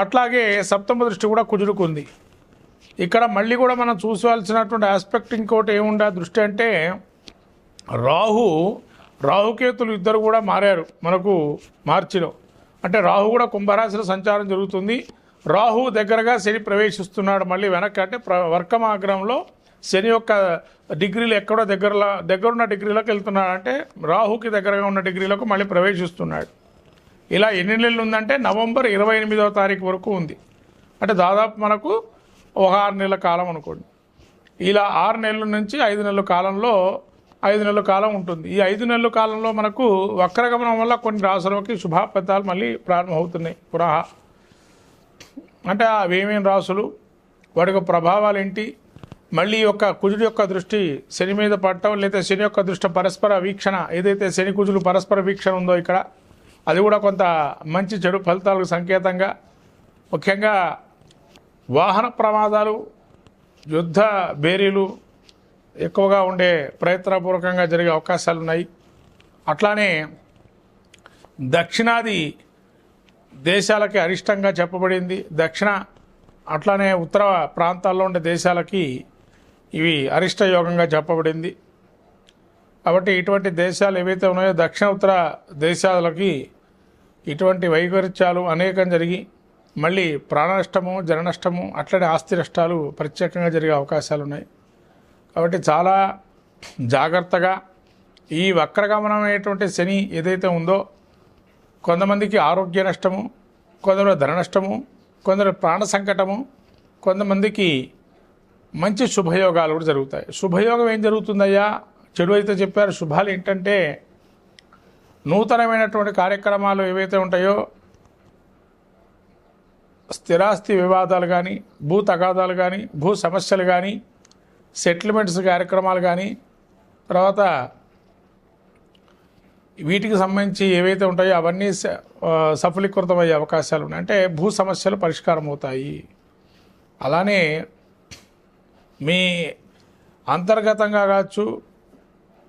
అట్లాగే సప్తమ దృష్టి కూడా కుదురుకుంది. ఉంది ఇక్కడ మళ్ళీ కూడా మనం చూసుకోవాల్సినటువంటి ఆస్పెక్ట్ ఇంకోటి ఏముండే దృష్టి అంటే రాహు రాహుకేతులు ఇద్దరు కూడా మారారు మనకు మార్చిలో. అంటే రాహు కూడా కుంభరాశిలో సంచారం జరుగుతుంది. రాహు దగ్గరగా శని ప్రవేశిస్తున్నాడు మళ్ళీ వెనక్కి. అంటే ప్ర వర్కమాగ్రంలో శని యొక్క డిగ్రీలు ఎక్కడో దగ్గరలో దగ్గరున్న డిగ్రీలోకి వెళ్తున్నాడు. అంటే రాహుకి దగ్గరగా ఉన్న డిగ్రీలకు మళ్ళీ ప్రవేశిస్తున్నాడు. ఇలా ఎన్ని నెలలు ఉందంటే నవంబర్ ఇరవై ఎనిమిదవ తారీఖు వరకు ఉంది. అంటే దాదాపు మనకు ఒక ఆరు నెలల కాలం అనుకోండి. ఇలా ఆరు నెలల నుంచి ఐదు నెలల కాలంలో ఐదు నెలల కాలం ఉంటుంది. ఈ ఐదు నెలల కాలంలో మనకు వక్రగమనం వల్ల కొన్ని రాసులకి శుభాఫలితాలు మళ్ళీ ప్రారంభమవుతున్నాయి. పునః. అంటే అవి ఏమేమి రాసులు వాటి యొక్క ప్రభావాలు ఏంటి మళ్ళీ యొక్క కుజుడి యొక్క దృష్టి శని మీద పడటం లేదా శని యొక్క దృష్టి పరస్పర వీక్షణ ఏదైతే శని కుజులు పరస్పర వీక్షణ ఉందో ఇక్కడ అది కూడా కొంత మంచి చెడు ఫలితాలకు సంకేతంగా. ముఖ్యంగా వాహన ప్రమాదాలు యుద్ధ బేరీలు ఎక్కువగా ఉండే ప్రయత్నపూర్వకంగా జరిగే అవకాశాలు ఉన్నాయి. అట్లానే దక్షిణాది దేశాలకి అరిష్టంగా చెప్పబడింది. దక్షిణ అట్లానే ఉత్తర ప్రాంతాల్లో ఉండే దేశాలకి ఇవి అరిష్ట యోగంగా చెప్పబడింది. కాబట్టి ఇటువంటి దేశాలు ఏవైతే ఉన్నాయో దక్షిణ ఉత్తర దేశాలకి ఇటువంటి వైపరీత్యాలు అనేకం జరిగి మళ్ళీ ప్రాణనష్టము జననష్టము జన నష్టము అట్లనే ఆస్తి నష్టాలు ప్రత్యేకంగా జరిగే అవకాశాలు ఉన్నాయి కాబట్టి చాలా జాగ్రత్తగా ఈ వక్రగమనమైనటువంటి శని ఏదైతే ఉందో కొంతమందికి ఆరోగ్య నష్టము కొందరు ధన నష్టము కొందరు ప్రాణ సంకటము కొంతమందికి మంచి శుభయోగాలు కూడా జరుగుతాయి. శుభయోగం ఏం జరుగుతుందయ్యా? చెడు అయితే చెప్పారు శుభాలు ఏంటంటే నూతనమైనటువంటి కార్యక్రమాలు ఏవైతే ఉంటాయో స్థిరాస్తి వివాదాలు కానీ భూ తగాదాలు కానీ భూ సమస్యలు కానీ సెటిల్మెంట్స్ కార్యక్రమాలు కానీ తర్వాత వీటికి సంబంధించి ఏవైతే ఉంటాయో అవన్నీ స- సఫలీకృతమయ్యే అవకాశాలు ఉన్నాయి. అంటే భూ సమస్యలు పరిష్కారం అవుతాయి అలానే మీ అంతర్గతంగా కావచ్చు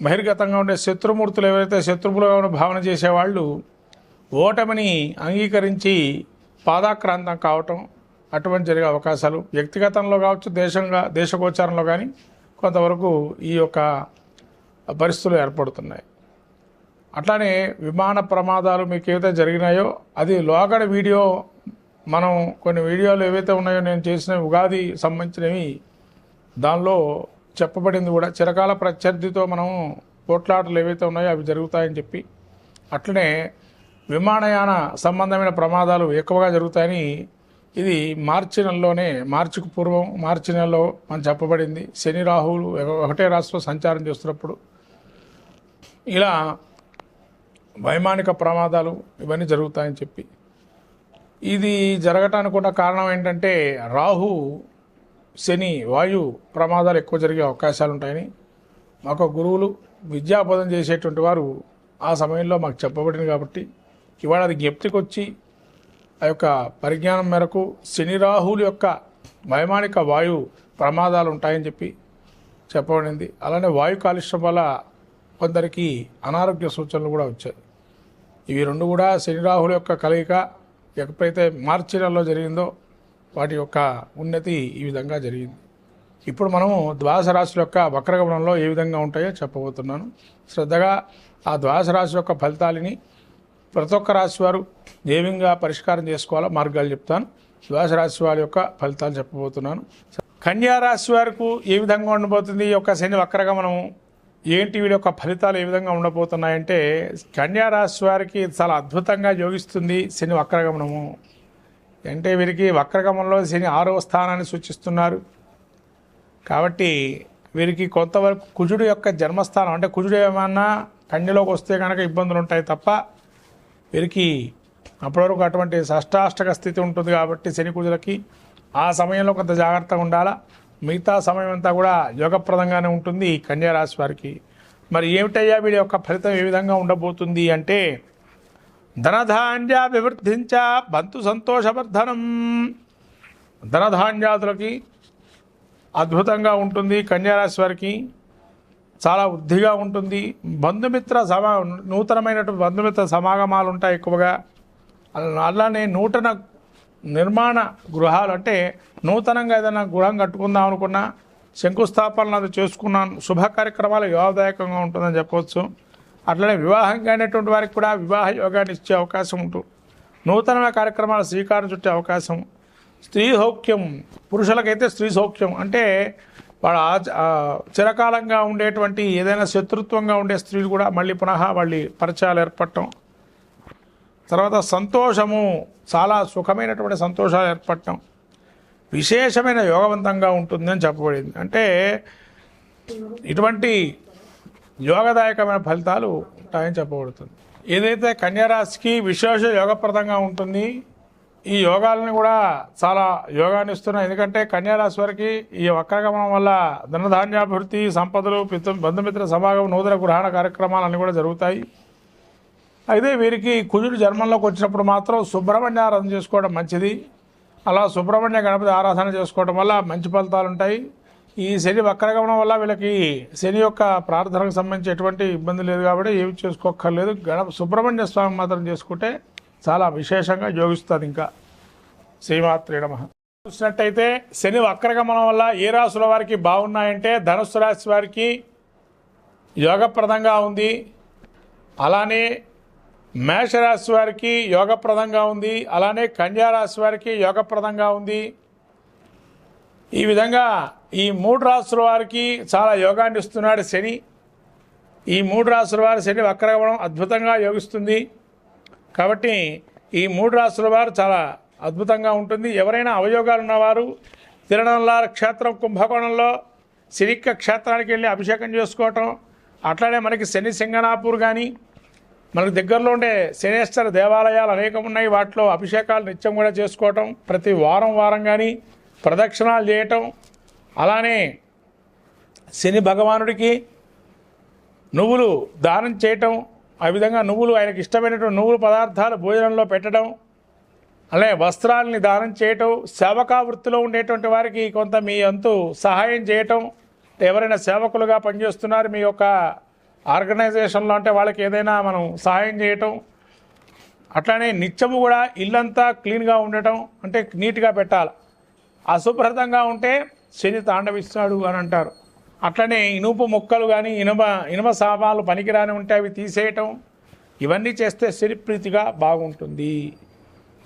బహిర్గతంగా ఉండే శత్రుమూర్తులు ఎవరైతే శత్రువులుగా ఉన్న భావన చేసేవాళ్ళు ఓటమిని అంగీకరించి పాదాక్రాంతం కావటం అటువంటి జరిగే అవకాశాలు వ్యక్తిగతంలో కావచ్చు దేశంగా దేశగోచారంలో కానీ కొంతవరకు ఈ యొక్క పరిస్థితులు ఏర్పడుతున్నాయి. అట్లానే విమాన ప్రమాదాలు మీకు ఏవైతే జరిగినాయో అది లోగడ వీడియో మనం కొన్ని వీడియోలు ఏవైతే ఉన్నాయో నేను చేసిన ఉగాది సంబంధించినవి దానిలో చెప్పబడింది కూడా. చిరకాల ప్రత్యర్థితో మనం పోట్లాటలు ఏవైతే ఉన్నాయో అవి జరుగుతాయని చెప్పి. అట్లనే విమానయాన సంబంధమైన ప్రమాదాలు ఎక్కువగా జరుగుతాయని ఇది మార్చి నెలలోనే మార్చికి పూర్వం మార్చి నెలలో మనం చెప్పబడింది. శని రాహువులు ఒకటే రాశిలో సంచారం చేస్తున్నప్పుడు. ఇలా వైమానిక ప్రమాదాలు ఇవన్నీ జరుగుతాయని చెప్పి. ఇది జరగటానికి కూడా కారణం ఏంటంటే రాహు శని వాయు ప్రమాదాలు ఎక్కువ జరిగే అవకాశాలు ఉంటాయని మాకు గురువులు విద్యాబోధన చేసేటువంటి వారు ఆ సమయంలో మాకు చెప్పబడింది కాబట్టి ఇవాళ అది జ్ఞప్తికి వచ్చి ఆ యొక్క పరిజ్ఞానం మేరకు శని రాహుల యొక్క వైమానిక వాయు ప్రమాదాలు ఉంటాయని చెప్పి చెప్పబడింది. అలానే వాయు కాలుష్యం వల్ల కొందరికి అనారోగ్య సూచనలు కూడా వచ్చాయి. ఇవి రెండు కూడా శని రాహుల యొక్క కలయిక ఎప్పుడైతే మార్చి నెలలో జరిగిందో వాటి యొక్క ఉన్నతి ఈ విధంగా జరిగింది. ఇప్పుడు మనము ద్వాదశ రాశుల యొక్క వక్రగమనంలో ఏ విధంగా ఉంటాయో చెప్పబోతున్నాను. శ్రద్ధగా ఆ ద్వాదశ రాశి యొక్క ఫలితాలని ప్రతి ఒక్క రాశి వారు ఏ విధంగా పరిష్కారం చేసుకోవాలో మార్గాలు చెప్తాను. ద్వాదశ రాశి వారి యొక్క ఫలితాలు చెప్పబోతున్నాను. కన్యా రాశి వారికి ఏ విధంగా ఉండబోతుంది? ఈ యొక్క శని వక్రగమనము ఏంటి? వీడి యొక్క ఫలితాలు ఏ విధంగా ఉండబోతున్నాయంటే కన్యా రాశి వారికి చాలా అద్భుతంగా యోగిస్తుంది శని వక్రగమనము. అంటే వీరికి వక్రగమంలో శని ఆరవ స్థానాన్ని సూచిస్తున్నారు. కాబట్టి వీరికి కొంతవరకు కుజుడు యొక్క జన్మస్థానం అంటే కుజుడు ఏమన్నా కన్యలోకి వస్తే కనుక ఇబ్బందులు ఉంటాయి తప్ప వీరికి అప్పటివరకు అటువంటి షష్టాష్టక స్థితి ఉంటుంది కాబట్టి శని కుజులకి ఆ సమయంలో కొంత జాగ్రత్తగా ఉండాలా. మిగతా సమయం అంతా కూడా యోగప్రదంగానే ఉంటుంది కన్యారాశి వారికి. మరి ఏమిటయ్యా వీడి యొక్క ఫలితం ఏ విధంగా ఉండబోతుంది అంటే ధనధాన్యాభివృద్ధించ బంతు సంతోషవర్ధనం. ధనధాన్యాదులకి అద్భుతంగా ఉంటుంది కన్యారాశి వారికి చాలా వృద్ధిగా ఉంటుంది. బంధుమిత్ర సమా నూతనమైనటువంటి బంధుమిత్ర సమాగమాలు ఉంటాయి ఎక్కువగా. అలానే నూతన నిర్మాణ గృహాలు అంటే నూతనంగా ఏదైనా గృహం కట్టుకుందాం అనుకున్నా శంకుస్థాపనలు అది చేసుకున్నాను శుభ కార్యక్రమాలు యోగదాయకంగా ఉంటుందని చెప్పవచ్చు. అట్లనే వివాహం కానిటువంటి వారికి కూడా వివాహ యోగాన్ని ఇచ్చే అవకాశం ఉంటుంది నూతన కార్యక్రమాల స్వీకారం చుట్టే అవకాశం. స్త్రీ సౌఖ్యం పురుషులకైతే స్త్రీ సౌఖ్యం. అంటే వాళ్ళ ఆ చిరకాలంగా ఉండేటువంటి ఏదైనా శత్రుత్వంగా ఉండే స్త్రీలు కూడా మళ్ళీ పునః మళ్ళీ పరిచయాలు ఏర్పడటం. తర్వాత సంతోషము చాలా సుఖమైనటువంటి సంతోషాలు ఏర్పడటం. విశేషమైన యోగవంతంగా ఉంటుంది అని చెప్పబడింది. అంటే ఇటువంటి యోగదాయకమైన ఫలితాలు ఉంటాయని చెప్పబడుతుంది. ఏదైతే కన్యారాశికి విశేష యోగప్రదంగా ఉంటుంది ఈ యోగాలని కూడా చాలా యోగాన్ని ఇస్తున్నాయి ఎందుకంటే కన్యారాశి వారికి ఈ వక్రగమనం వల్ల ధనధాన్యాభివృద్ధి సంపదలు పిత బంధుమిత్ర సమాగం నూతన గ్రహణ కార్యక్రమాలు అన్నీ కూడా జరుగుతాయి. అయితే వీరికి కుజుడు జన్మంలోకి వచ్చినప్పుడు మాత్రం సుబ్రహ్మణ్య ఆరాధన చేసుకోవడం మంచిది. అలా సుబ్రహ్మణ్య గణపతి ఆరాధన చేసుకోవడం వల్ల మంచి ఫలితాలు ఉంటాయి ఈ శని వక్రగమనం వల్ల వీళ్ళకి శని యొక్క ప్రార్థనకు సంబంధించి ఎటువంటి ఇబ్బంది లేదు కాబట్టి ఏమి చేసుకోక్కర్లేదు. గణప సుబ్రహ్మణ్య స్వామి మాత్రం చేసుకుంటే చాలా విశేషంగా యోగిస్తుంది ఇంకా. శ్రీమాత్రే నమ. చూసినట్టయితే శని వక్రగమనం వల్ల ఏ రాశుల వారికి బాగున్నాయంటే ధనుసు రాశి వారికి యోగప్రదంగా ఉంది. అలానే మేషరాశి వారికి యోగప్రదంగా ఉంది. అలానే కన్యారాశి వారికి యోగప్రదంగా ఉంది. ఈ విధంగా ఈ మూడు రాశుల వారికి చాలా యోగాన్ని ఇస్తున్నాడు శని. ఈ మూడు రాశుల వారి శని వక్రగమనం అద్భుతంగా యోగిస్తుంది. కాబట్టి ఈ మూడు రాశుల వారు చాలా అద్భుతంగా ఉంటుంది. ఎవరైనా అవయోగాలు ఉన్నవారు తిరణంలార క్షేత్రం కుంభకోణంలో సిరిక్క క్షేత్రానికి వెళ్ళి అభిషేకం చేసుకోవటం అట్లానే మనకి శని సింగనాపూర్ కానీ మనకు దగ్గరలో ఉండే శనేశ్వర దేవాలయాలు అనేకం ఉన్నాయి వాటిలో అభిషేకాలు నిత్యం కూడా చేసుకోవటం ప్రతి వారం వారం కానీ ప్రదక్షిణాలు చేయటం అలానే శని భగవానుడికి నువ్వులు దానం చేయటం ఆ విధంగా నువ్వులు ఆయనకి ఇష్టమైనటువంటి నువ్వులు పదార్థాలు భోజనంలో పెట్టడం అలాగే వస్త్రాలని దానం చేయటం సేవకా వృత్తిలో ఉండేటువంటి వారికి కొంత మీ అంతు సహాయం చేయటం ఎవరైనా సేవకులుగా పనిచేస్తున్నారు మీ యొక్క ఆర్గనైజేషన్లో అంటే వాళ్ళకి ఏదైనా మనం సహాయం చేయటం అట్లానే నిత్యము కూడా ఇల్లంతా క్లీన్గా ఉండటం అంటే నీట్గా పెట్టాలి. అశుభ్రతంగా ఉంటే శని తాండవిస్తాడు అని అంటారు. అట్లనే ఇనుప ముక్కలు కానీ ఇనుమ ఇనుమ సామాన్లు పనికిరాని ఉంటే అవి తీసేయటం ఇవన్నీ చేస్తే శనిప్రీతిగా బాగుంటుంది.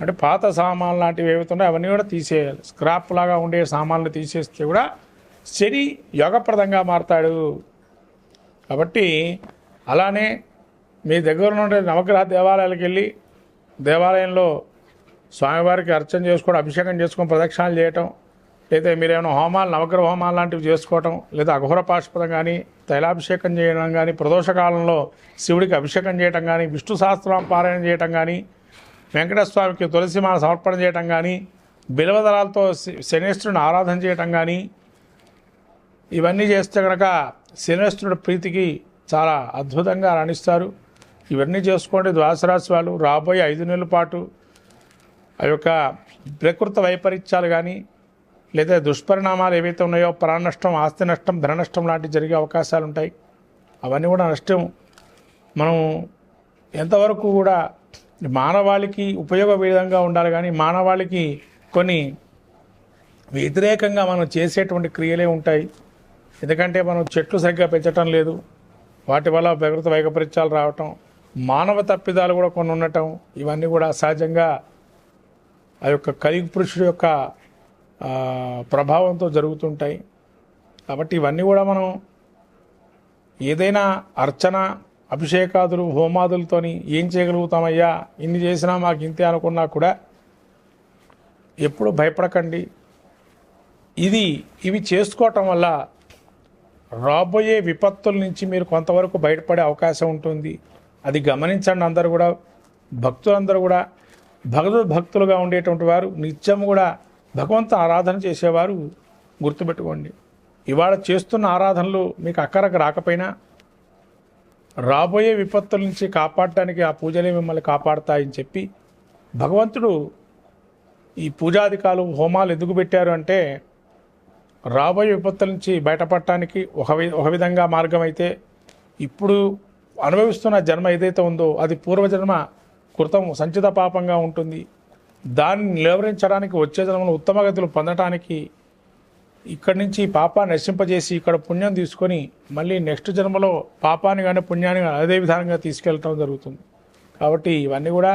అంటే పాత సామాన్లు లాంటివి ఏవైతున్నాయో అవన్నీ కూడా తీసేయాలి. స్క్రాప్ లాగా ఉండే సామాన్లు తీసేస్తే కూడా శని యోగప్రదంగా మారతాడు. కాబట్టి అలానే మీ దగ్గర ఉండే నవగ్రహ దేవాలయాలకు వెళ్ళి దేవాలయంలో స్వామివారికి అర్చన చేసుకోవడం అభిషేకం చేసుకొని ప్రదక్షిణాలు చేయటం లేదా మీరేమైనా హోమాలు నవగ్రహ హోమాలు లాంటివి చేసుకోవటం లేదా అఘోర పాశుపదం కానీ తైలాభిషేకం చేయడం కానీ ప్రదోషకాలంలో శివుడికి అభిషేకం చేయటం కానీ విష్ణు సహస్రం పారాయణ చేయటం కానీ వెంకటస్వామికి తులసిమాల సమర్పణ చేయటం కానీ బిలవదళాలతో శనేశ్వరుని ఆరాధన చేయటం కానీ ఇవన్నీ చేస్తే కనుక శనేశ్వరుడి ప్రీతికి చాలా అద్భుతంగా రాణిస్తారు. ఇవన్నీ చేసుకోండి. ద్వాదశ రాశి వాళ్ళు రాబోయే ఐదు నెలల పాటు ఆ యొక్క ప్రకృత వైపరీత్యాలు కానీ లేదా దుష్పరిణామాలు ఏవైతే ఉన్నాయో ప్రాణ నష్టం ఆస్తి నష్టం ధన నష్టం లాంటివి జరిగే అవకాశాలు ఉంటాయి అవన్నీ కూడా నష్టం. మనం ఎంతవరకు కూడా మానవాళికి ఉపయోగ విధంగా ఉండాలి కానీ మానవాళికి కొన్ని వ్యతిరేకంగా మనం చేసేటువంటి క్రియలే ఉంటాయి. ఎందుకంటే మనం చెట్లు సరిగ్గా పెంచటం లేదు. వాటి వల్ల ప్రకృతి వైపరీత్యాలు రావటం మానవ తప్పిదాలు కూడా కొన్ని ఉండటం ఇవన్నీ కూడా సహజంగా ఆ యొక్క కలిగి పురుషుడు యొక్క ప్రభావంతో జరుగుతుంటాయి. కాబట్టి ఇవన్నీ కూడా మనం ఏదైనా అర్చన అభిషేకాదులు హోమాదులతోని ఏం చేయగలుగుతామయ్యా? ఇన్ని చేసినా మాకు ఇంతే అనుకున్నా కూడా ఎప్పుడు భయపడకండి. ఇది ఇవి చేసుకోవటం వల్ల రాబోయే విపత్తుల నుంచి మీరు కొంతవరకు బయటపడే అవకాశం ఉంటుంది. అది గమనించండి అందరూ కూడా భక్తులందరూ కూడా. భగవద్భక్తులుగా ఉండేటువంటి వారు నిత్యం కూడా భగవంతు ఆరాధన చేసేవారు గుర్తుపెట్టుకోండి. ఇవాళ చేస్తున్న ఆరాధనలు మీకు అక్కరకు రాకపోయినా రాబోయే విపత్తుల నుంచి కాపాడటానికి ఆ పూజలే మిమ్మల్ని కాపాడతాయని చెప్పి భగవంతుడు ఈ పూజాధికాలు హోమాలు ఎందుకు పెట్టారు అంటే రాబోయే విపత్తుల నుంచి బయటపడటానికి ఒక వి ఒక విధంగా మార్గం అయితే ఇప్పుడు అనుభవిస్తున్న జన్మ ఏదైతే ఉందో అది పూర్వజన్మ కృతం సంచిత పాపంగా ఉంటుంది. దాన్ని నిలవరించడానికి వచ్చే జన్మలో ఉత్తమ గతులు పొందటానికి ఇక్కడి నుంచి పాపాన్ని నశింపజేసి ఇక్కడ పుణ్యం తీసుకొని మళ్ళీ నెక్స్ట్ జన్మలో పాపాన్ని కానీ పుణ్యాన్ని కానీ అదే విధానంగా తీసుకెళ్ళటం జరుగుతుంది. కాబట్టి ఇవన్నీ కూడా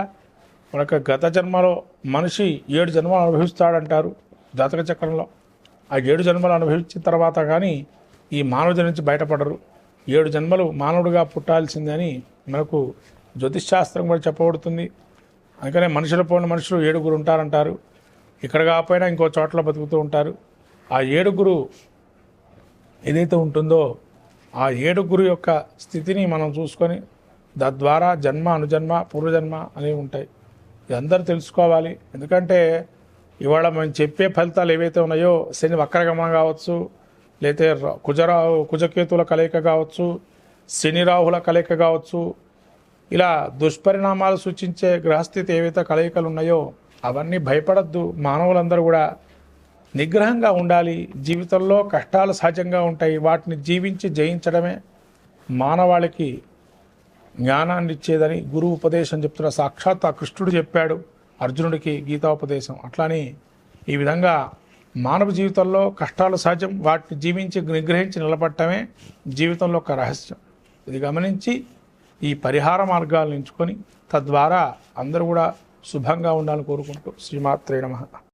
మన యొక్క గత జన్మలో మనిషి ఏడు జన్మలు అనుభవిస్తాడంటారు జాతక చక్రంలో. ఆ ఏడు జన్మలు అనుభవించిన తర్వాత కానీ ఈ మానవుడి నుంచి బయటపడరు. ఏడు జన్మలు మానవుడిగా పుట్టాల్సిందని మనకు జ్యోతిష్ శాస్త్రం కూడా చెప్పబడుతుంది. అందుకనే మనుషుల పోయిన మనుషులు ఏడుగురు ఉంటారంటారు. ఇక్కడ కాకపోయినా ఇంకో చోట్ల బతుకుతూ ఉంటారు. ఆ ఏడుగురు ఏదైతే ఉంటుందో ఆ ఏడుగురు యొక్క స్థితిని మనం చూసుకొని తద్వారా జన్మ అనుజన్మ పూర్వజన్మ అనేవి ఉంటాయి. ఇది అందరూ తెలుసుకోవాలి. ఎందుకంటే ఇవాళ మేము చెప్పే ఫలితాలు ఏవైతే ఉన్నాయో శని వక్రగమనం కావచ్చు లేతే ర- కుజరాహు కుజకేతుల కలయిక కావచ్చు శని రాహుల కలయిక కావచ్చు ఇలా దుష్పరిణామాలు సూచించే గ్రహస్థితి ఏవైతే కలయికలు ఉన్నాయో అవన్నీ భయపడద్దు. మానవులందరూ కూడా నిగ్రహంగా ఉండాలి. జీవితంలో కష్టాలు సహజంగా ఉంటాయి. వాటిని జీవించి జయించడమే మానవాళికి జ్ఞానాన్ని ఇచ్చేదని గురువు ఉపదేశం చెప్తున్న సాక్షాత్ ఆ కృష్ణుడు చెప్పాడు. అర్జునుడికి గీతాపదేశం అట్లాని ఈ విధంగా మానవ జీవితంలో కష్టాలు సహజం. వాటిని జీవించి నిగ్రహించి నిలబడటమే జీవితంలో ఒక రహస్యం. ఇది గమనించి ఈ పరిహార మార్గాలను ఎంచుకొని తద్వారా అందరూ కూడా శుభంగా ఉండాలని కోరుకుంటూ శ్రీమాత్రే నమః.